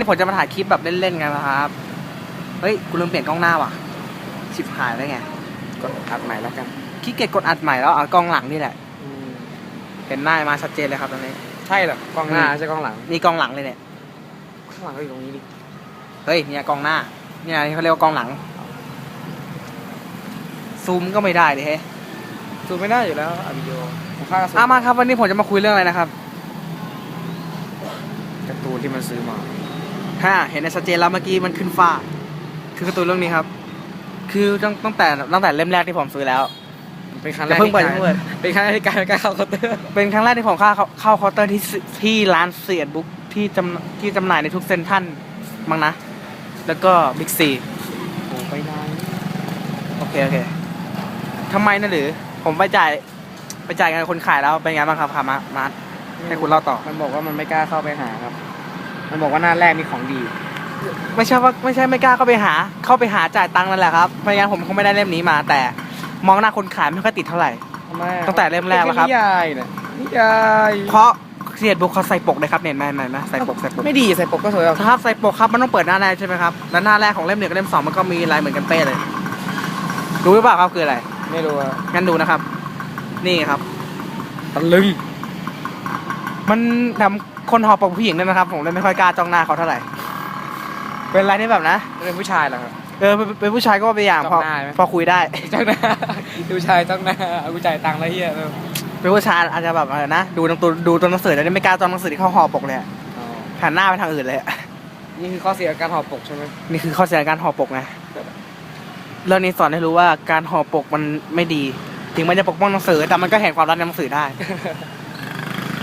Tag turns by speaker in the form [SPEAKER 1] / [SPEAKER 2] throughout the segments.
[SPEAKER 1] นี่ผมจะมาถ่ายคลิปแบบเล่นๆกันนะครับ เฮ้ย กูลืมเปลี่ยนกล้องหน้าว่ะ ชิบหายแล้วไง
[SPEAKER 2] กดอัดใหม่แล้วกัน
[SPEAKER 1] ขี้เกียจกดอัดใหม่แล้วเอากล้องหลังนี่แหละ เห็นหน้ามาชัดเจนเลยครับตอนนี้
[SPEAKER 2] ใช่เหรอกล้องหน้าไม่ใช่กล้องหลัง
[SPEAKER 1] นี่กล้องหลังเลยเนี่ย
[SPEAKER 2] ข้างหลังก็อยู่ตรงนี้ดิ
[SPEAKER 1] เฮ้ย เนี่ยกล้องหน้า เนี่ยเขาเรียกว่ากล้องหลัง ซูมก็ไม่ได้ดิเฮ้ย
[SPEAKER 2] ซูมไม่ได้อยู่แล้วอัดวิดีโอผมค่าซูม
[SPEAKER 1] อะมาครับวันนี้ผมจะมาคุยเรื่องอะไรนะครับ
[SPEAKER 2] การ์ตูนที่มันซื้อมา
[SPEAKER 1] ฮ่าเห็นในชัดเจนแล้วเมื่อกี้มันขึ้นฟ้า คือการ์ตูนเรื่องนี้ครับ คือตั้งตั้งแต่ตั้งแต่เล่มแรกที่ผมซื้อแล้ว
[SPEAKER 2] เป็นครั้งแร
[SPEAKER 1] อย่ากเพิ่งเปิด
[SPEAKER 2] ที่
[SPEAKER 1] อย่าเพิ่งเปิด
[SPEAKER 2] เป็นครั้งแรกที่การกล้าเข้าเคาน์เตอร์
[SPEAKER 1] เป็นครั้งแรกที่ผมเข้าเข้าเคาน์เตอร์ที่สที่ร้านเสียดบุ๊กที่จำที่จำหน่ายในทุกเซ็นทรัลมั้งนะ แล้วก็บิ๊กซี
[SPEAKER 2] โอ้ไปนาน
[SPEAKER 1] โอเคโอเคทำไมนะหรือ ผมไปจ่ายไปจ่ายเงินคนขายแล้วเป็นไงบ้างครับครับมามาร์ทให้คุณเล่าต่อ
[SPEAKER 2] มันบอกว่ามันไม่กล้าเข้าไปหาครับ มันบอกว่าหน้าแรกมีของดี
[SPEAKER 1] ไม่ใช่ว่าไม่ใช่ไม่กล้าเข้าไปหา เข้าไปหาจ่ายตังค์นั่นแหละครับไม่งั้นผมคงไม่ได้เล่มนี้มา แต่มองหน้าคนขายไม่ค่อยติดเท่าไหร่
[SPEAKER 2] ทำไมอะ
[SPEAKER 1] ตั้งแต่เล่มแรกแล้วครับ
[SPEAKER 2] นิยายเนี่ยนิยาย
[SPEAKER 1] เพราะเสียดบุ๊กเขาใส่ปกเลยครับเนี่ยไหมไหมไหมใส่ปกใส่ปก
[SPEAKER 2] ไม่ดีใส่ปกก็สวยอะ
[SPEAKER 1] ครับใส่ปกครับมันต้องเปิดหน้าแรกใช่ไหมครับแล้วหน้าแรกของเล่มหนึ่งกับเล่มสองมันก็มีลายเหมือนกันเป๊ะเลยรู้หรือเปล่าครับคืออะไร
[SPEAKER 2] ไม่รู้อะ
[SPEAKER 1] งั้นดูนะครับ นี่ครับ
[SPEAKER 2] ตะลึง
[SPEAKER 1] มันทำ คนหอปกผู้หญิงด้วยนะครับ ผมเลยไม่ค่อยกล้าจ้องหน้าเขาเท่าไหร่ เป็นอะไรที่แบบนะ
[SPEAKER 2] เป็นผู้ชายเหรอครับ
[SPEAKER 1] เออเป็นเป็นผู้ชายก็ไปนอย่างพอ
[SPEAKER 2] จ้องหน้าไหม
[SPEAKER 1] พอคุยได้
[SPEAKER 2] จ้องหน้าผู้ชายจ้องหน้าเอาผู้ชายตังค์แล้วเฮียเออ
[SPEAKER 1] เป็นผู้ชายอาจจะแบบเออนะดูตรงตัวดูตัวหนังสือแล้วไม่กล้าจ้องหนังสือที่เขาห่อปกเลยอะ
[SPEAKER 2] อ๋อ
[SPEAKER 1] หันหน้าไปทางอื่นเลยอะ
[SPEAKER 2] นี่คือข้อเสียการห่อปกใช่ไหม
[SPEAKER 1] นี่คือข้อเสียการห่อปกไงเรื่องนี้สอนให้รู้ว่าการห่อปกมันไม่ดี ถึงมันจะปกป้องหนังสือแต่มันก็เห็นความรักในหนังสือได้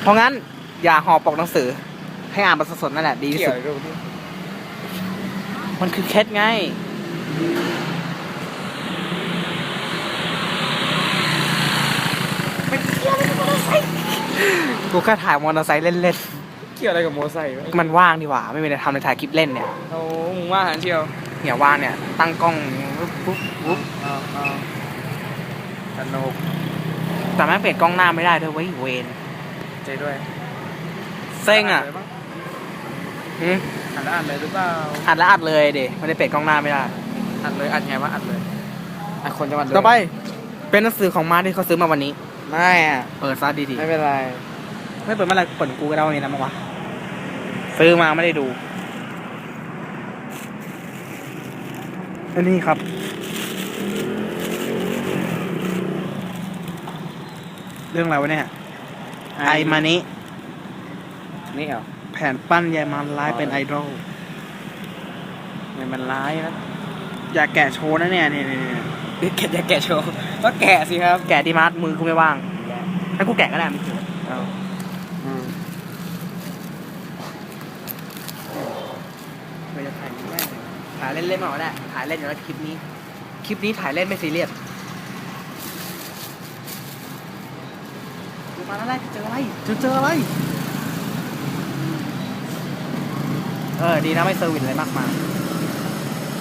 [SPEAKER 1] เพราะงั้น อย่าห่อปกหนังสือ ให้อ่านมันสดๆนั่นแหละดีที่
[SPEAKER 2] เกี่ย
[SPEAKER 1] สุ
[SPEAKER 2] ว
[SPEAKER 1] ด
[SPEAKER 2] กับที่
[SPEAKER 1] มันคือเคล็ดไง กูแค่ถ่ายมอเตอร์ไซค์เล่น
[SPEAKER 2] เกี่ยวอะไรกับโมไซค์วะ
[SPEAKER 1] ๆ มันว่างดีกว่า ไม่มีอะไรทำในถ่ายคลิปเล่นเนี่ย
[SPEAKER 2] โอ้มึงว่าหันเชียว
[SPEAKER 1] เนี่ยว่างเนี่ย ตั้งกล้องปุ๊บปุ๊บปุ๊บ
[SPEAKER 2] อ๋ออ๋อสนุก
[SPEAKER 1] แต่แม่งเปลี่ยนกล้องหน้าไม่ได้ด้วยเว้ยเวน
[SPEAKER 2] ใจด้วย
[SPEAKER 1] เซ็งอะ
[SPEAKER 2] ดเลยป
[SPEAKER 1] หืม
[SPEAKER 2] อัดแล้วอัดเลยหรือเปล่า
[SPEAKER 1] อัดแล้วอัดเลยเดไม่ได้เปลี่ยนกล้องหน้าไม่ได้
[SPEAKER 2] อัดเลยอัดไงวะอัดเลยอัดคนจะมาเลย
[SPEAKER 1] ต่อไป เป็นหนังสือของมาที่เขาซื้อมาวันนี้
[SPEAKER 2] ไม่อะ
[SPEAKER 1] เปิดซะดี
[SPEAKER 2] ไม่เป็นไร
[SPEAKER 1] ๆไม่เปิดเมื่อไหรเปิดกูก็ได้วันนี้นะมั้งวะซื้อมาไม่ได้ดูอันนี้ครับ เรื่องอะไรวะเนี่ยไอมานิ
[SPEAKER 2] นี่เหรอ
[SPEAKER 1] แผนปั้นยายมันร้ายเป็นไอดอล
[SPEAKER 2] มันมันร้ายนะ
[SPEAKER 1] อย่าแกะโชว์นะเนี่ยเนี่ยเนี่ยเนี่ย
[SPEAKER 2] แกะอย่าแกะโชว์ก็แกะสิครับ
[SPEAKER 1] แกะดีมาร์ทมือกูไม่ว่างให้กูแกะก็ได้มึงถือ
[SPEAKER 2] เอาอืม
[SPEAKER 1] เราจะถ่ายแม่งเลยถ่ายเล่นๆมาก็ได้ถ่ายเล่นอยู่แล้วคลิปนี้ คลิปนี้ถ่ายเล่นไม่ซีเรียสดูมาแล้วได้เจออะไรเจอเจออะไร เออ ดีนะไม่เซอร์วิสอะไรมากมาย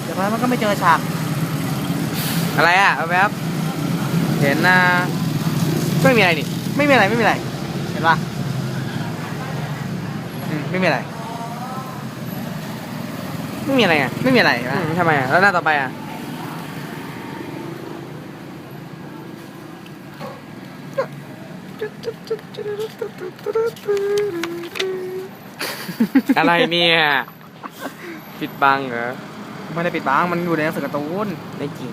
[SPEAKER 1] เดี๋ยวพอมันก็ไม่เจอฉาก
[SPEAKER 2] อะไรอะเอาแป๊บเห็นนะ
[SPEAKER 1] ไม่มีอะไรนี่ ไม่มีอะไรไม่มีอะไร เห็นปะอืมไม่มีอะไร
[SPEAKER 2] ไม่มีอะไรอะ
[SPEAKER 1] ไม่มีอะไรเห็น
[SPEAKER 2] อื
[SPEAKER 1] ปะ
[SPEAKER 2] มทำไมอะแล้วหน้าต่อไปอะ อะไรเนี่ย ปิดบังเหรอ
[SPEAKER 1] ไม่ได้ปิดบังมันอยู่ในหนังสือการ์ตูน
[SPEAKER 2] ไม่จริง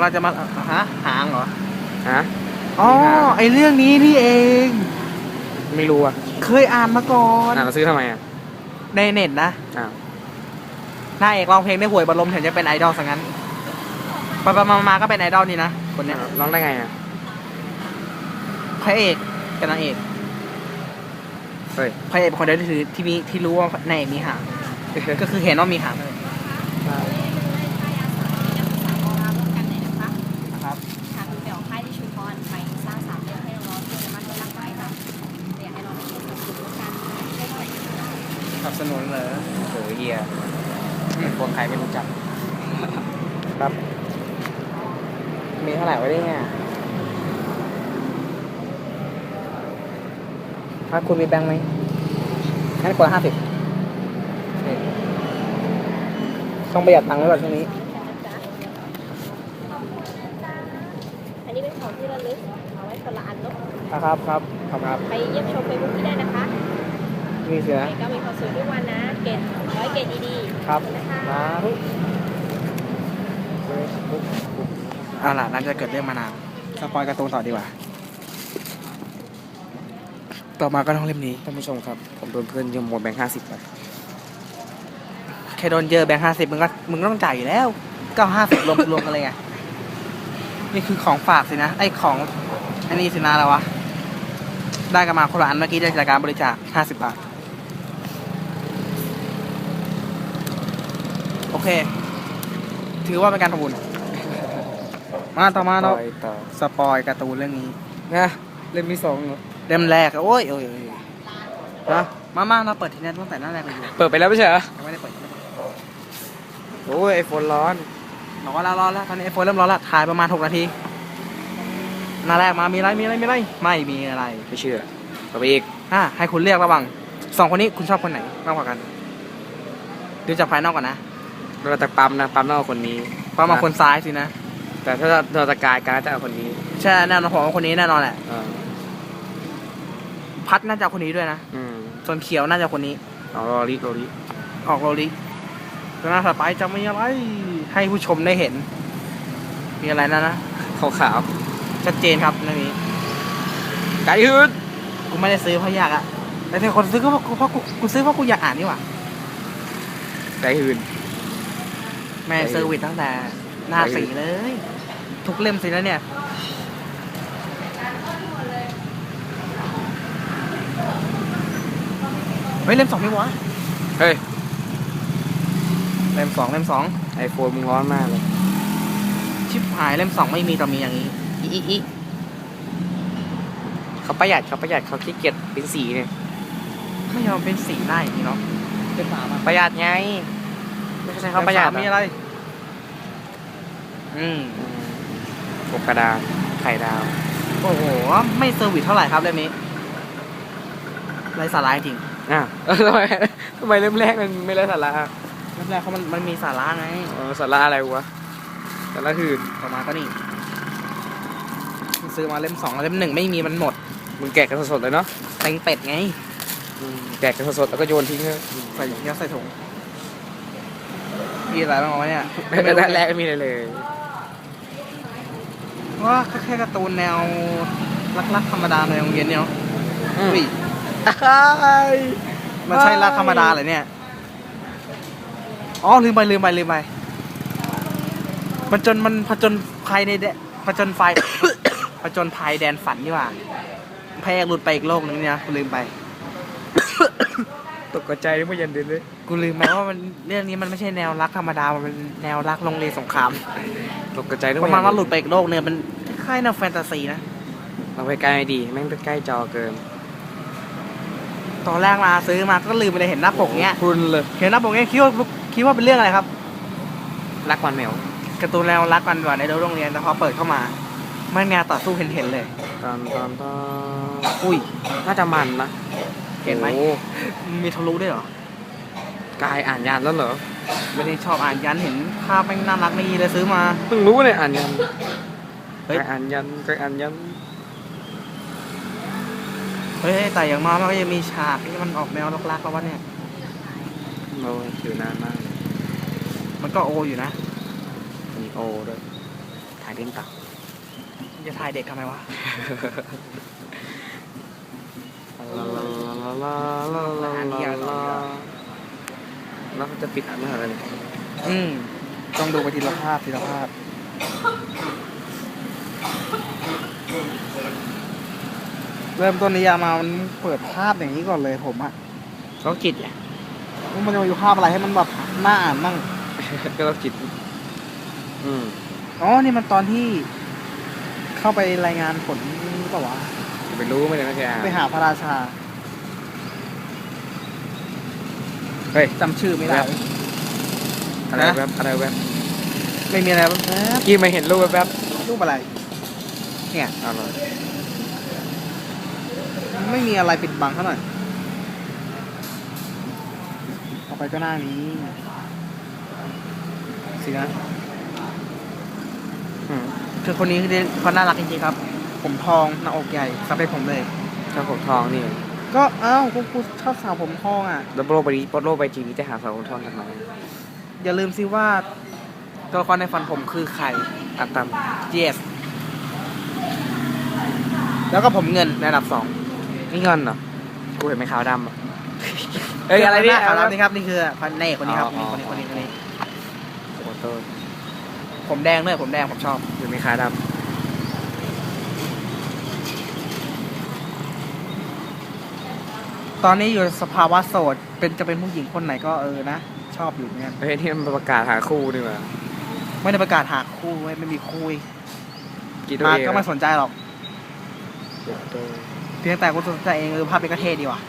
[SPEAKER 1] เราจะมาฮะหางเหรอ
[SPEAKER 2] ฮะ
[SPEAKER 1] อ๋อ
[SPEAKER 2] มีหาง
[SPEAKER 1] ไอเรื่องนี้นี่เอง
[SPEAKER 2] ไม่รู้อะ
[SPEAKER 1] เคยอ่านมาก่อน
[SPEAKER 2] อ่านแล้วซื้อทำไมอะ
[SPEAKER 1] ในเน็ตนะ
[SPEAKER 2] อ้าว
[SPEAKER 1] หน้าเอกร้องเพลงได้หวยบอลลมแถมจะเป็นไอดอลซะงั้นไปไปมามาก็เป็นไอดอลนี่นะคนเนี้ย
[SPEAKER 2] ร้องได้ไงอะ
[SPEAKER 1] พระเอกกับนางเอก
[SPEAKER 2] เฮ้ย
[SPEAKER 1] พระเอกเป็นคนเดียวที่ถือที่มีที่รู้ว่านางเอกมีหางก็คือเห็นว่ามีหางเลยนะครับ
[SPEAKER 3] ค่ะคือเดี๋ยวค่ายที่ชุมพรไปสร้างสามเรื่องให้น้องๆที่จะมั่นก็รักไว้ค่ะอยากให้น้องๆได้เรียนรู้กันได้ด้วย
[SPEAKER 1] สนับสนุนเลย
[SPEAKER 2] โหเฮียเป็นคนใครไม่รู้จัก
[SPEAKER 1] ครับ มีเท่าไหร่วะเนี่ย ถ้าคุณมีแบงค์ไหมงั้นกดห้าสิบต้องประหยัดตังค์ไว้ก่อนช่วงนี้
[SPEAKER 3] อันนี้เป็นของที่ระลึกเอาไว้คนละอันเนาะ
[SPEAKER 1] นะครับครับครับครับ
[SPEAKER 3] ไปเยี่ยมชมเฟซบุ๊กที่ได้นะคะ
[SPEAKER 1] นี่สิ
[SPEAKER 3] ยัง
[SPEAKER 1] นะ
[SPEAKER 3] ไงก็มีความสุขทุกวันนะ เกตร้อยเกตดีๆ
[SPEAKER 1] ครับ
[SPEAKER 3] นะคะ
[SPEAKER 1] นะเอาล่ะน่าจะเกิดเรื่องมานานสปอยการ์ตูนต่อดีกว่า ต่อมาก็ต้องเล่มนี้
[SPEAKER 2] ท่านผู้ชมครับ ผมโดนเพื่อนยืมหมดแบงค์ห้าสิบไป
[SPEAKER 1] แค่โดนเยอะแบงค์ห้าสิบมึงก็มึงก็ต้องจ่ายอยู่แล้วก็ห้าสิบรวมรวมกันเลยไงนี่คือของฝากสินะไอ้ของอันนี้สินะอะไรวะได้กันมาคนละอันเมื่อกี้ได้จากการบริจาคห้าสิบบาทโอเค ถือว่าเป็นการทำบุญมาต่อมาเรา
[SPEAKER 2] ต่อต่อ
[SPEAKER 1] สปอยการ์ตูนเรื่องนี้
[SPEAKER 2] นะเล่มที่สองเหรอ
[SPEAKER 1] เล่มแรกอะโอ้ยโอ้ยโอ้ยนะมามาเราเปิดทีนี้ตั้งแต่หน้าแรกเลยอยู่
[SPEAKER 2] เปิดไปแล้วไม่ใช่เหรอ
[SPEAKER 1] ยังไม่ได้เปิด
[SPEAKER 2] โอ้ยไอโฟนร้อน
[SPEAKER 1] ร้อนแล้วร้อนแล้วตอนนี้ไอโฟนเริ่มร้อนแล้วถ่ายประมาณหกนาทีหน้าแรกมามีอะไรมีอะไรมีอะไรไม่มีอะไร
[SPEAKER 2] ไม่เชื่อต่อไปอีก
[SPEAKER 1] อะให้คุณเลือกระหว่างสองคนนี้คุณชอบคนไหนมากกว่ากันดูจากภายนอกก่อนนะ
[SPEAKER 2] เราจะปั๊มนะปั๊มนอกคนนี้
[SPEAKER 1] เพราะมาคนซ้ายสินะ
[SPEAKER 2] แต่ถ้าเราจะกายการจะเอาคนนี้
[SPEAKER 1] ใช่แน่นอนผมว่าคนนี้แน่นอนแหละ
[SPEAKER 2] เออ
[SPEAKER 1] พัดน่าจะเอาคนนี้ด้วยนะ
[SPEAKER 2] อืม
[SPEAKER 1] ส่วนเขียวน่าจะคนนี้
[SPEAKER 2] เอาโรลิโรลิ
[SPEAKER 1] ออกโรลิตัวหน้าถัดไปจะมีอะไร ให้ผู้ชมได้เห็น มีอะไรนะนะ
[SPEAKER 2] ขาวขาว
[SPEAKER 1] ชัดเจนครับเรื่องนี้
[SPEAKER 2] ๆไก่ฮึด
[SPEAKER 1] กูไม่ได้ซื้อเพราะอยากอะแต่ที่คนซื้อก็เพราะกูเพราะกูกูซื้อเพราะกูอยากอ่านนี่หว่า
[SPEAKER 2] ไก่ฮึด
[SPEAKER 1] แม่
[SPEAKER 2] ไอ้
[SPEAKER 1] เซอร์วิสตั้งแต่หน้าสีเลย ทุกเล่มสิแล้วเนี่ย เฮ้ยเล่มสองไม่วะ
[SPEAKER 2] เฮ้ย
[SPEAKER 1] เล่มสองเล่มสอง
[SPEAKER 2] ไอโฟนมึงร้อนมากเลย
[SPEAKER 1] ชิบหายเล่มสองไม่มีแต่มีอย่างนี้อีอีอี
[SPEAKER 2] เขาประหยัดเขาประหยัดเขาขี้เกียจเป็นสีเนี่ย
[SPEAKER 1] ไม่ยอมเป็นสีหน้าอย่างนี้เนาะเป็นสามอะ
[SPEAKER 2] ประหยัดไงไม่ใช่เขาประหยัด
[SPEAKER 1] ล่มสมมีอะไรอืม
[SPEAKER 2] อืมปกกระดาษไข่ดาว
[SPEAKER 1] โอ้โห ไม่เซอร์วิสเท่าไหร่ครับเล่มนี้ไรสาระจริง
[SPEAKER 2] อะเออทำไมทำไมเล่มแรกมันไม่ได้สาระ
[SPEAKER 1] เล่มแรกเขามันมันมีสาระไง
[SPEAKER 2] เออสาระอะไรวะสาระหื่น
[SPEAKER 1] ต่อมาก็นี่ซื้อมาเล่มสองเล่มหนึ่งไม่มีมันหมด
[SPEAKER 2] มึงแกะกันสดๆเลยเนาะ
[SPEAKER 1] เต็งเป็ดไง
[SPEAKER 2] อืมแกะกันสดๆแล้วก็โยนทิ้งเลย
[SPEAKER 1] ใส่ยัดใส่ถุงมีอะไรบ้างวะเนี่ย
[SPEAKER 2] นั่นแรกไม่มีอะไรเลย
[SPEAKER 1] ว่าก็แค่การ์ตูนแนวรักๆธรรมดาในโรงเรียนเนี่ยเนาะ
[SPEAKER 2] อืม
[SPEAKER 1] อุ้ย
[SPEAKER 2] อ้าย
[SPEAKER 1] มันใช่รักธรรมดาเหรอเนี่ย อ๋อลืมไปลืมไปลืมไปมันจนมันผจญภัยในแดผจญไฟผจญภัยแดนฝันนี่หว่าพระเอกหลุดไปอีกโลกนึงเนี่ยกูลืมไป
[SPEAKER 2] ตกใจเมื่อเย็นเดือนเลย
[SPEAKER 1] กูลืมไปว่ามันเรื่องนี้มันไม่ใช่แนวรักธรรมดา มันเป็นแนวรักโรงเรียนสงคราม
[SPEAKER 2] ตกใจ
[SPEAKER 1] ประมาณว่าหลุดไปอีกโลกเนี่ยมันคล้ายๆแนวแฟนตาซีนะ
[SPEAKER 2] เราไปใกล้ไม่ดี แม่งไปใกล้จอเกิน
[SPEAKER 1] ตอนแรกมาซื้อมาก็ลืมไปเลยเห็นหน้าปกเนี้ย
[SPEAKER 2] คุณเลย
[SPEAKER 1] เห็นหน้าปกเนี้ยคิดว่าคิดว่าเป็นเรื่องอะไรครับ
[SPEAKER 2] รักวันแมว
[SPEAKER 1] การ์ตูนแนวรักกันกว่าในโรงเรียนแต่พอเปิดเข้ามามันแนวต่อสู้เห็นๆเลย
[SPEAKER 2] ตอนตอนตอน
[SPEAKER 1] อุ้ย
[SPEAKER 2] น่าจะมันนะ
[SPEAKER 1] เห็นไหม
[SPEAKER 2] โอ้
[SPEAKER 1] มีทะลุด้วยเหรอ
[SPEAKER 2] กายอ่านยานแล้วเหรอ
[SPEAKER 1] ไม่ได้ชอบอ่านยันเห็นภาพแม่งน่ารักไม่ดีเลยซื้อมา
[SPEAKER 2] เพิ่งรู้เลยอ่านยัน
[SPEAKER 1] เฮ้ย
[SPEAKER 2] กายอ่านยันกายอ่านยัน
[SPEAKER 1] เฮ้ยแต่อย่างน้อยมันก็ยังมีฉากที่มันออกแนวรักๆแล้ววะเนี่ย
[SPEAKER 2] โอ้ยถือนานมากเลย
[SPEAKER 1] มันก็โออยู่นะ
[SPEAKER 2] มีโอด้วยถ่ายเล่นตัก
[SPEAKER 1] จะถ่ายเด็กทำไมวะ
[SPEAKER 2] ลาลาลาลาลาลาลาลาแล้วเขาจะปิดอ่านเมื่อไหร่เนี่ย
[SPEAKER 1] อืมต้องดูไปทีละภาพทีละภาพ เริ่มต้นนิยามมามันเปิดภาพอย่างนี้ก่อนเลยผมอะ
[SPEAKER 2] เขาจิตอะ
[SPEAKER 1] มันจะมีภาพอะไรให้มันแบบน่าอ่านมั่ง
[SPEAKER 2] ก็เราจิต อืม
[SPEAKER 1] อ๋อ นี่มันตอนที่เข้าไปรายงานผลเปล่าวะ
[SPEAKER 2] จะไปรู้ไหมเนี่ยนะแกอ่าน
[SPEAKER 1] ไปหาพระราชา
[SPEAKER 2] เฮ้ย
[SPEAKER 1] จำชื่อไม่ได้
[SPEAKER 2] อะไรแวบอะไรแวบ
[SPEAKER 1] ไม่มีอะไรแป๊บ
[SPEAKER 2] กี้มาเห็นรูปแวบ
[SPEAKER 1] ๆรูปอะไร เนี่ย
[SPEAKER 2] ๆเอาเลย
[SPEAKER 1] ไม่มีอะไรปิดบังเท่าไหร่ต่อไปก็หน้านี้สินะ
[SPEAKER 2] อืม
[SPEAKER 1] คือคนนี้คือเขาน่ารักจริงๆครับ ผมทองหน้าอกใหญ่สเปคผมเลย
[SPEAKER 2] ถ้าผมทองนี่
[SPEAKER 1] ก็เอ้ากูกูชอบสาวผมทองอะ
[SPEAKER 2] แล้วโลกใบนี้โลกใบจริงนี้จะหาสาวคนทองทำไม
[SPEAKER 1] อย่าลืมสิว่าตัวละครในฝันผมคือใคร
[SPEAKER 2] อัตตาม
[SPEAKER 1] yes แล้วก็ผมเงินในอันดับสอง
[SPEAKER 2] นี่เงินเหรอกูเห็นไหมขาวดำอะเอ้ยอะไรเนี่ย
[SPEAKER 1] ขาวดำนี่ครับนี่คือพันเน่คนนี้ครับ
[SPEAKER 2] อ๋อ
[SPEAKER 1] คนนี้คนนี้คนนี้
[SPEAKER 2] โอ้โห
[SPEAKER 1] ผมแดงด้วยผมแดงผมชอบ
[SPEAKER 2] เห็นไหมขาวด
[SPEAKER 1] ตอนนี้อยู่สภาวะโสดเป็นจะเป็นผู้หญิงคนไหนก็เออนะชอบอยู่เนี่ยำ
[SPEAKER 2] เฮ้ยนี่มันประกาศหาคู่ดีกว่า
[SPEAKER 1] ไม่ได้ประกาศหาคู่เว้ยไม่มีคุย
[SPEAKER 2] กี่ตัว
[SPEAKER 1] มา
[SPEAKER 2] เอง
[SPEAKER 1] ก็ไม่สนใจหรอก
[SPEAKER 2] เดี๋ยวตัว
[SPEAKER 1] เพียงแต่กูสนใจเองเออภาพเป็นกระเทดีว่ะ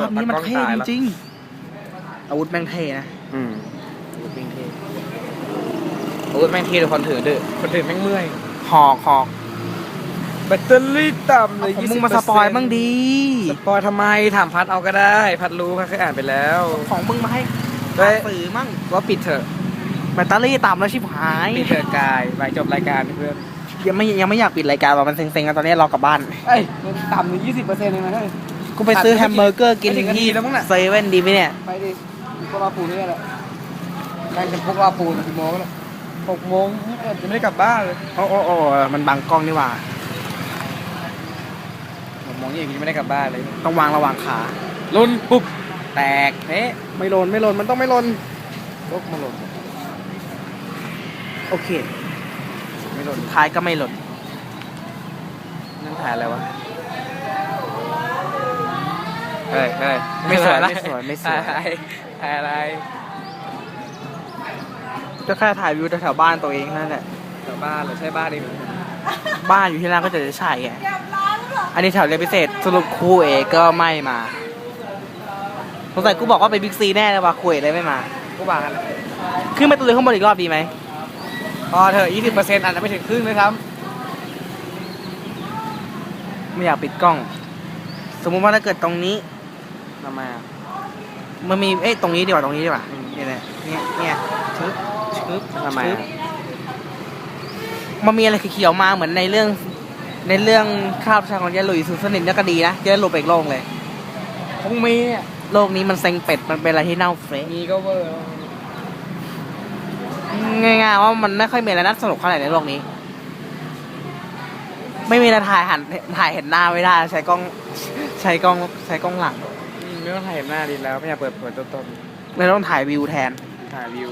[SPEAKER 1] ภาพนี้มันเท่จริงๆอาวุธแม่งเท่นะ
[SPEAKER 2] อืมอาวุธแม่งเท่อาวุธแม่งเท่แต่คนถือเด้อคนถือแม่งเมื่อย
[SPEAKER 1] หอกหอก
[SPEAKER 2] แบตเตอรี่ต่ำเลย
[SPEAKER 1] ผมมึงมาสปอยบ้างดี
[SPEAKER 2] สปอยทำไมถามพัดเอาก็ได้ พัดรู้พัดเคยอ่านไปแล้ว
[SPEAKER 1] ของมึงมาให้
[SPEAKER 2] เฮ้ย
[SPEAKER 1] สื่อมั่ง
[SPEAKER 2] ว่าปิดเถอะ
[SPEAKER 1] แบตเตอรี่ต่ำแล้วชิบหาย
[SPEAKER 2] ปิดเถอะกายไปจบรายการเพื่อน
[SPEAKER 1] ยังไม่ยังไม่อยากปิดรายการว่ะมันเซ็งๆกันตอนนี้รอกลับบ้าน
[SPEAKER 2] เอ้ยต่ำถึงยี่สิบเปอร์เซ็นต์เองนะเฮ้ย
[SPEAKER 1] กูไปซื้อแฮมเบอร์เกอร์กิน
[SPEAKER 2] ไม่ถึงนาที
[SPEAKER 1] ที่
[SPEAKER 2] แล้วมั้งน่ะ
[SPEAKER 1] เซเว่นดีไหมเนี่ย
[SPEAKER 2] ไปดิพวกเราปูนี่แหละนั่งจะพวกเราปูนกี่โมงแล้วหกโมงยี่สิบเอ็ดจะไม่ได้กลับบ้านเลย
[SPEAKER 1] โอ้โอ้โอ้มันบังกล้องนี่หว่า
[SPEAKER 2] หกโมงยี่สิบยังไม่ได้กลับบ้านเลย
[SPEAKER 1] ต้องวางระหว่างขา
[SPEAKER 2] ลุนปุ๊บแตกเฮ้
[SPEAKER 1] ไม่หล่นไม่หล่นมันต้องไม่หล่น
[SPEAKER 2] ลกมาหล่น
[SPEAKER 1] โอเค
[SPEAKER 2] ไม่หล่น
[SPEAKER 1] สุดท้ายก็ไม่หล่น
[SPEAKER 2] นั่นถ่ายอะไรวะเฮ้ยเฮ้ย
[SPEAKER 1] ไม่สวยไม่สวยไม่สวย
[SPEAKER 2] ถ่ายถ่ายอะไร
[SPEAKER 1] ก็แค่ถ่ายวิวแถวๆบ้านตัวเองนั่นแหละ
[SPEAKER 2] แถวบ้านเหรือใช่บ้านเอง
[SPEAKER 1] บ้านอยู่ที่นั่นก็จะใช่ไงอันนี้แถวเรียนพิเศษสรุปครูเอกก็ไม่มาสงสัยกูบอกว่าไปบิ๊กซีแน่เลยว่ะครูเอกเลยไม่มา
[SPEAKER 2] กูวางกัน
[SPEAKER 1] ขึ้นไปตัวเลยข้างบนอีกรอบดีไหม
[SPEAKER 2] พอเถอะยี่สิบเปอร์เซ็นต์อาจจะไม่ถึงครึ่งเลยครับ
[SPEAKER 1] ไม่อยากปิดกล้อง สมมุติว่าถ้าเกิดตรงนี้
[SPEAKER 2] ทำไมอะ
[SPEAKER 1] มันมีเอ้ยตรงนี้ดีกว่าตรงนี้ดีกว่า
[SPEAKER 2] อืม
[SPEAKER 1] เนี่ยแหละเนี่ยเนี่ยชึบชึบ
[SPEAKER 2] ทำไม
[SPEAKER 1] ชึ
[SPEAKER 2] อะ
[SPEAKER 1] บมันมีอะไรเขียวๆมาเหมือนในเรื่อง ในเรื่องข้าวชาของยายหลุยสุดสนิทเนี่ยก็ดีนะจะได้หลุดไปอีกโลกเลย
[SPEAKER 2] คงมีอะ
[SPEAKER 1] โลกนี้มันเซ็งเป็ดมันเป็นอะไรที่เน่าเฟะ
[SPEAKER 2] มีก็เวอร์
[SPEAKER 1] ง่ายๆว่ามันไม่ค่อยมีอะไรน่าสนุกเท่าไหร่ในโลกนี้ ไม่มีอะไรถ่ายหันถ่ายเห็นหน้าไม่ได้ ใช้กล้องใช้กล้องใช้กล้องหลัง
[SPEAKER 2] อืมไม่ต้องถ่ายเห็นหน้าดีแล้วไม่อยากเปิดเผยตัวตน
[SPEAKER 1] ไม่ต้องถ่ายวิวแทน
[SPEAKER 2] ถ่ายวิว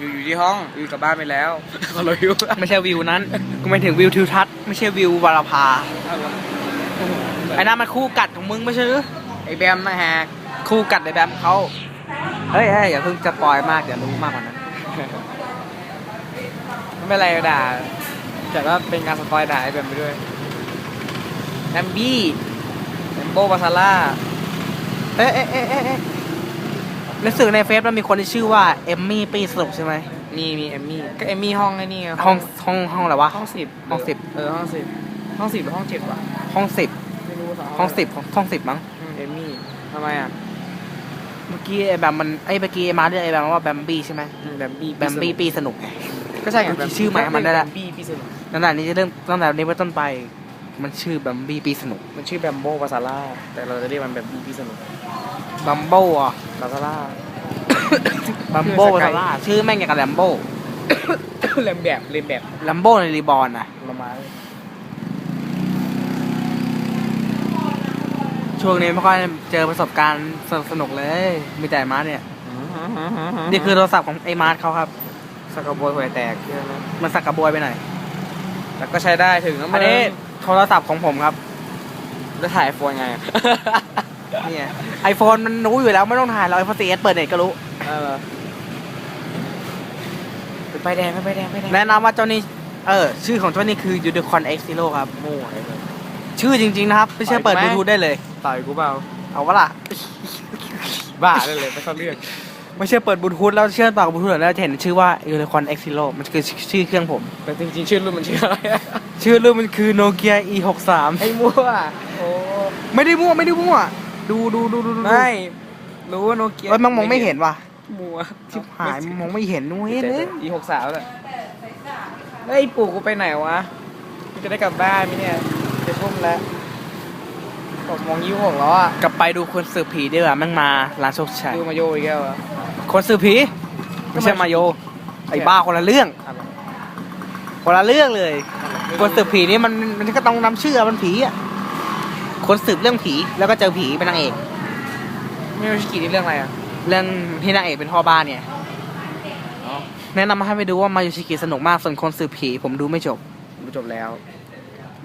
[SPEAKER 2] วิวอยู่ที่ห้องวิวกลับบ้านไปแล้วขอรวิว
[SPEAKER 1] ไม่ใช่วิวนั้นกูไม่ถึงวิวทิวทัศน์ไม่ใช่วิววาราพาไอ้นั่นมันคู่กัดของมึงไม่ใช่หรือ
[SPEAKER 2] ไอ้แบมนะฮะ
[SPEAKER 1] คู่กัดในแบบเขาเฮ้ยเฮ้ยอย่าเพิ่งจะปล่อยมากอย่ารู้มากกว่านั้น
[SPEAKER 2] ไม่เป็นไรด่า แต่ว่าเป็นการสปอยด่าไอ้แบมไปด้วยแบมบี้แบมโบบาซาร่า
[SPEAKER 1] เอ๊ะเอ๊ะเอ๊ะเอ๊ะเอ๊ะรู้สึกในเฟซมันมีคนที่ชื่อว่าเอมมี่ปีสรุปใช่ไหม
[SPEAKER 2] มีมีเอมมี่ก็เอมมี่ห้องไอ้นี่ไห้
[SPEAKER 1] องห้องห้องอะไรวะ
[SPEAKER 2] ห้องสิบ
[SPEAKER 1] ห้องสิบ
[SPEAKER 2] เออห้องสิบห้องสิบหรือห้องเจ็ดวะ
[SPEAKER 1] ห้องสิบ
[SPEAKER 2] ไม่รู้ว่า
[SPEAKER 1] ห้องสิบห้องสิบมั้ง
[SPEAKER 2] อืมเอมมี่ทำไมอะ
[SPEAKER 1] เมื่อกี้ไอ้แบมมันไอ้เมื่อกี้ไอ้มาเรียกไอ้แบมว่าแบมบี้ใช่ไหม
[SPEAKER 2] อืมแบมบี้
[SPEAKER 1] แบมบี้ปีสนุกไง
[SPEAKER 2] ก็ใช่ไง
[SPEAKER 1] เมื่อกี้ชื่อใหม่มันได้ละ
[SPEAKER 2] แบมบี้พี่สนุก
[SPEAKER 1] ตั้งแต่นี้จะเริ่มตั้งแต่นี้เป็นต้นไป มันชื่อแบมบี้ปีสนุก
[SPEAKER 2] มันชื่อแบมโบบาซาร่าแต่เราจะเรียกมันแบมบี้พี่สนุก
[SPEAKER 1] บัมโบอะ
[SPEAKER 2] บาซาร่า
[SPEAKER 1] บัมโบ
[SPEAKER 2] ชื่อสกาย
[SPEAKER 1] ซาร่าชื่อแม่งอย่างกับแลมโบ
[SPEAKER 2] เรียนแบบเรียนแบบ
[SPEAKER 1] แลมโบในรีบอลนะ
[SPEAKER 2] ละไม้
[SPEAKER 1] ช่วงนี้ไม่ค่อยเจอประสบการณ์สนุกๆเลย มีแต่ไอ้มาร์ทเนี่ย นี่คือโทรศัพท์ของไอ้มาร์ทเขาครับ
[SPEAKER 2] สกปรกหวยแตกใช่ไหม
[SPEAKER 1] มันสักกระบวยไปหน่อย
[SPEAKER 2] แต่ก็ใช้ได้ถึงแล้ว
[SPEAKER 1] อั
[SPEAKER 2] มันน
[SPEAKER 1] นี้โทรศัพท์ของผมครับ
[SPEAKER 2] จะถ่ายโฟนไงอะ
[SPEAKER 1] เนี่ยไอโฟนมันรู้อยู่แล้วไม่ต้องถ่ายเราไอโฟน 4S เปิดเน็ตก็รู้
[SPEAKER 2] เออเป็นใบแดงเป็นใบแดงใบแดง
[SPEAKER 1] แนะนำว่าเจ้านี้เออ ชื่อของเจ้านี้คือ Unicorn X Zero ครับ
[SPEAKER 2] มั่วเลย
[SPEAKER 1] ชื่อจริง ๆ นะครับ ไม่ใช่เปิด
[SPEAKER 2] ปล่
[SPEAKER 1] บ
[SPEAKER 2] อยกูไหม
[SPEAKER 1] ลูทูธได้เลย
[SPEAKER 2] ต่อยกูเปล่า
[SPEAKER 1] เอาวะล่ะ
[SPEAKER 2] บ้าเลยเลยไม่เข้าเรื่อง
[SPEAKER 1] ไม่ใช่เปิดบลูทูธแล้วเชื่อมต่อกับบลูทูธแล้วจะเห็นชื่อว่า Unicorn X Zero มันคือชื่อเครื่องผม
[SPEAKER 2] แต่จริงๆ ชื่อรุ่นมันชื่ออะไรอะ
[SPEAKER 1] ชื่อรุ่นมันคือ Nokia E63
[SPEAKER 2] ไอ้มั่วโอ้
[SPEAKER 1] ไม่ได้มั่วไม่ได้มั่ว ดูดูดูดูดู
[SPEAKER 2] ไม่รู้ว่าโนเกีย
[SPEAKER 1] เอ้ยมันมองไม่เห็นว่ะ
[SPEAKER 2] มัว
[SPEAKER 1] ชิบหายมองไม่เห็นนุ้ย
[SPEAKER 2] เจ๊
[SPEAKER 1] เลย
[SPEAKER 2] อีหกสาวเลยแล้วไอ้ปู่กูไปไหนวะกูจะได้กลับบ้านไหมเนี่ยจะทุ่มแล้ว ผมมองยิ้วหกแล้วอะ
[SPEAKER 1] กลับไปดูคนสืบผีดีกว่าแม่งมาร้านโชคชัย
[SPEAKER 2] ดูมาโยอีกแล้วอะ
[SPEAKER 1] คนสืบผีไม่ใช่มาโยไอ้บ้าคนละเรื่อง
[SPEAKER 2] อะไร
[SPEAKER 1] คนละเรื่องเลย คนสืบผีนี่มันมันก็ต้องนำเชื่อมันผีอะคนสืบเรื่องผีแล้วก็เจอผีเป็นนางเอก
[SPEAKER 2] ไม่รู้ชิกินี่เรื่องอะไรอะ
[SPEAKER 1] เรื่องที่นางเอกเป็นพ่อบ้านเนี่ย
[SPEAKER 2] อ๋อ
[SPEAKER 1] แนะนำมาให้ไปดูว่ามาโยชิกิสนุกมากส่วนคนสืบผีผมดูไม่จบ
[SPEAKER 2] ผมจบแล้ว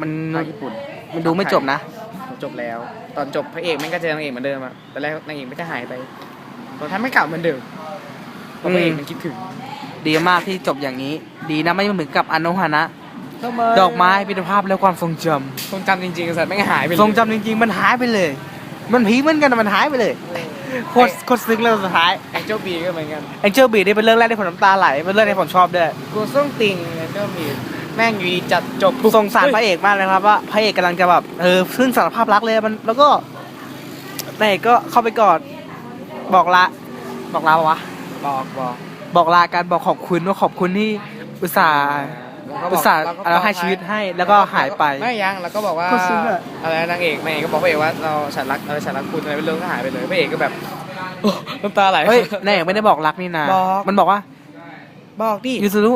[SPEAKER 1] มัน
[SPEAKER 2] ภาคญี่ปุ่น
[SPEAKER 1] มันดูไม่จบนะ
[SPEAKER 2] ผม จบแล้ว ตอนจบพระเอกแม่งก็เจอนางเอกเหมือนเดิมอะตอนแรกนางเอกไม่ก็หายไปตอนท้ายไม่กลับเหมือนเดิมเพราะพระเอกมันคิดถึง
[SPEAKER 1] ดีมากที่จบอย่างนี้ ดีนะไม่เหมือนกับอนุฮานะดอกไม้พิธภาพและความทรงจ
[SPEAKER 2] ทรงจำจริงๆสัตว์แม่งหายไปเลยำ
[SPEAKER 1] ทรงจำจริงๆ มันหายไปเลย มันผีเหมือนกันแต่มันหายไปเลยโคตรโคตรซึ้งเลยสุดท้าย
[SPEAKER 2] แองเจิลบีก็เหมือนกัน
[SPEAKER 1] แองเจิลบีนี่เป็นเรื่องแรกที่ผมน้ำตาไหลเป็นเรื่องที่ผมชอบด้วย
[SPEAKER 2] กูส่งติ่งแองเจิลบี แม่งอยู่ดีจัดจบ
[SPEAKER 1] สงสารพระเอกมากเลยครับว่าพระเอกกำลังจะแบบเออซึ่งสารภาพรักเลยมันแล้วก็นายเอกก็เข้าไปกอดบอกลาบอกลาปะวะ
[SPEAKER 2] บอกบอก
[SPEAKER 1] บอกลากันบอกขอบคุณว่าขอบคุณที่อุตส่าห์อุตส่าห์เราให้ชีวิตให้แล้วก็หายไป
[SPEAKER 2] ไม่ยังแล้วก็บอกว่า
[SPEAKER 1] โคตรซึ้งอะ
[SPEAKER 2] อะไรนางเอกนางเอกก็บอกพระเอกว่าเราฉันรักอะไรฉันรักคุณอะไรไม่รู้ก็หายไปเลยพระเอกก็แบบโอ้น้ำตาไหล
[SPEAKER 1] เฮ้ยนายเอกไม่ได้บอกรักนี่นะ
[SPEAKER 2] บอก
[SPEAKER 1] มันบอกว่า
[SPEAKER 2] บอกดิ
[SPEAKER 1] ยูซูรุ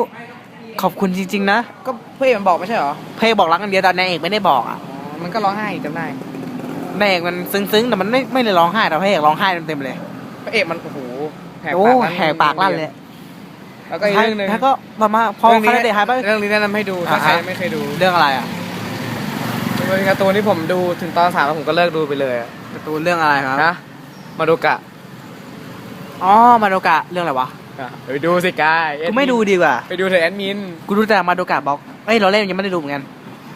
[SPEAKER 1] ขอบคุณจริง ๆ นะ
[SPEAKER 2] ก็พระเอกมันบอกไม่ใช่เหรอ
[SPEAKER 1] เพลงบอกรักกันเดียวแต่นายเอกไม่ได้บอกอะ
[SPEAKER 2] มันก็ร้องไห้อีกจำได้
[SPEAKER 1] นายเอกมันซึ้งๆแต่มันไม่ไม่เลยร้องไห้แต่พระเอกร้องไห้เต็มๆเลย
[SPEAKER 2] พระเอกมันโอ้โหแหก
[SPEAKER 1] โอ้
[SPEAKER 2] ปาก
[SPEAKER 1] แหกปากลั่นเลย
[SPEAKER 2] แล้วก็อีกเรื่องหนึ่ง
[SPEAKER 1] แล้วก็ประมาณพอ
[SPEAKER 2] เรื่อง
[SPEAKER 1] คา
[SPEAKER 2] นี้
[SPEAKER 1] ราเดะหายไป
[SPEAKER 2] เรื่องนี้แนะนำให้ดูถ้า
[SPEAKER 1] อ่า
[SPEAKER 2] ใคร
[SPEAKER 1] ฮะ
[SPEAKER 2] ไม่เคยดู
[SPEAKER 1] เรื่องอะไรอะ
[SPEAKER 2] มันเป็นการ์ตูนที่ผมดูถึงตอนสามแล้วผมก็เลิกดูไปเลยอะ
[SPEAKER 1] การ์ตูนเรื่องอะไรครับ
[SPEAKER 2] นะมาดูกะ
[SPEAKER 1] อ๋อมาโดกะเรื่องอะไรวะ
[SPEAKER 2] อะไปดูสิกาย
[SPEAKER 1] กูไม่ดูดีกว่า
[SPEAKER 2] ไปดูเถอะแอดมิน
[SPEAKER 1] กูดูแต่มาโดกะบล็อกเอ้ยเราเล่นยังไม่ได้ดูเหมือนกัน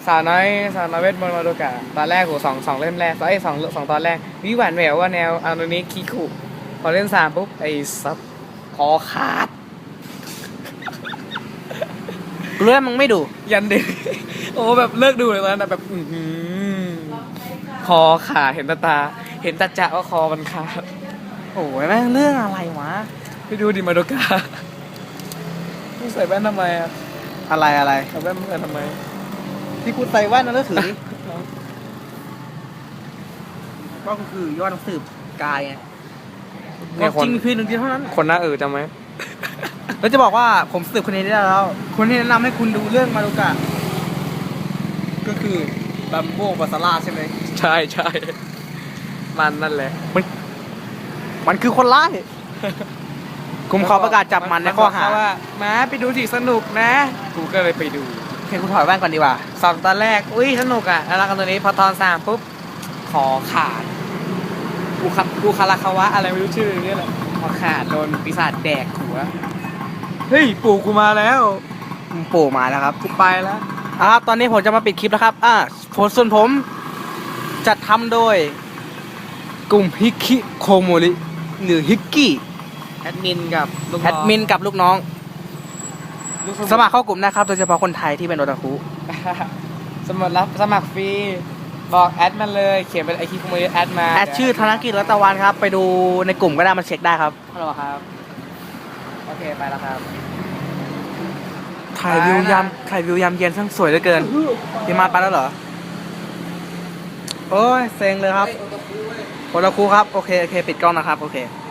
[SPEAKER 2] สาวน้อยสาวน้อยเวทมนต์มาดูกะตอนแรกโหสองสองเล่มแรกไอ้ยสองสองตอนแรก วิหวานแหววว่าแนวอาโนนิคิคุพอเล่นสามปุ๊บไอ้ซับคอขาด
[SPEAKER 1] กูรู้ว่ามึงไม่ดู
[SPEAKER 2] ยันเด็กโอ้แบบเลิกดูเลยตอนนั้นอะแบบอื้อหือคอขาดเห็นตาตา เห็นตาจะว่าคอมันขาด
[SPEAKER 1] โอ้ยแม่งเรื่องอะไรวะ
[SPEAKER 2] ไปดูดิมาดูกะมึงใส่แว่นทำไมอะ
[SPEAKER 1] อะไรอะไร
[SPEAKER 2] ใส่แว่นมึงใส่ทำไม
[SPEAKER 1] ที่กูใส่แว่นนั่นก็ถือก็คือยอดนักสืบกายไง
[SPEAKER 2] เนี่ย
[SPEAKER 1] ค
[SPEAKER 2] คน
[SPEAKER 1] จริงมีเพียงหนึ่งเดียวเท่านั้น
[SPEAKER 2] คนหน้าเออจำไหม
[SPEAKER 1] แล้วจะบอกว่าผมสืบคนนี้ได้แล้ว คนที่แนะนำให้คุณดูเรื่องมารุกะ ก็คือบัมโบบาซาร่าใช่ไหม
[SPEAKER 2] ใช่ใช่มันนั่นแหละ
[SPEAKER 1] มันคือคนร้าย ผมขอประกาศจับมันในข้อหา
[SPEAKER 2] บกว่ามาไปดูสิสนุกนะ กูก็เลยไปดู
[SPEAKER 1] เพียงคุณถอยแว่นก่อนดีกว่า
[SPEAKER 2] สองตอนแรก อุ้ยสนุกอะแล้วกันตัวนี้พอตอนสามปุ๊บ ขอขาดกูคากูคาราคาวะอะไรไม่รู้ชื่อนี่แหละขอขาดโดนปีศาจแดกหัว เฮ้ย ปู่กูมาแล้ว
[SPEAKER 1] โปู่มาแล้วครับ
[SPEAKER 2] กูไปแล้ว
[SPEAKER 1] อะครับตอนนี้ผมจะมาปิดคลิปแล้วครับ อ่าผลส่วนผมจัดทำโดย กลุ่มฮิกคิโคโมริหรือฮิกกี้
[SPEAKER 2] แอดมินกับลูก
[SPEAKER 1] แอดมินกับลูกน้อง
[SPEAKER 2] ลูก
[SPEAKER 1] สมัครเข้ากลุ่มนะครับ โดยเฉพาะคนไทยที่เป็นโอตาคุ
[SPEAKER 2] สมัครรับสมัครฟรี บอกแอดมาเลย เขียนเป็นไอคีคอมมูนิแอดมา
[SPEAKER 1] แอดชื่อธนกิจรัตวันครับ ไปดูในกลุ่มก็ได้มาเช็คได้ครับ
[SPEAKER 2] ฮัลโหลครับ โอเค ไปแล้วครับ
[SPEAKER 1] ถ่ายวิวยามถ่ายวิวยามเย็นช่างสวยเหลือเกินพี่มาไปแล้วเหรอ โอ้ยเซ็งเลยครับโอตาคุครับ โอเค โอเค ปิดกล้องนะครับ โอเค
[SPEAKER 2] โ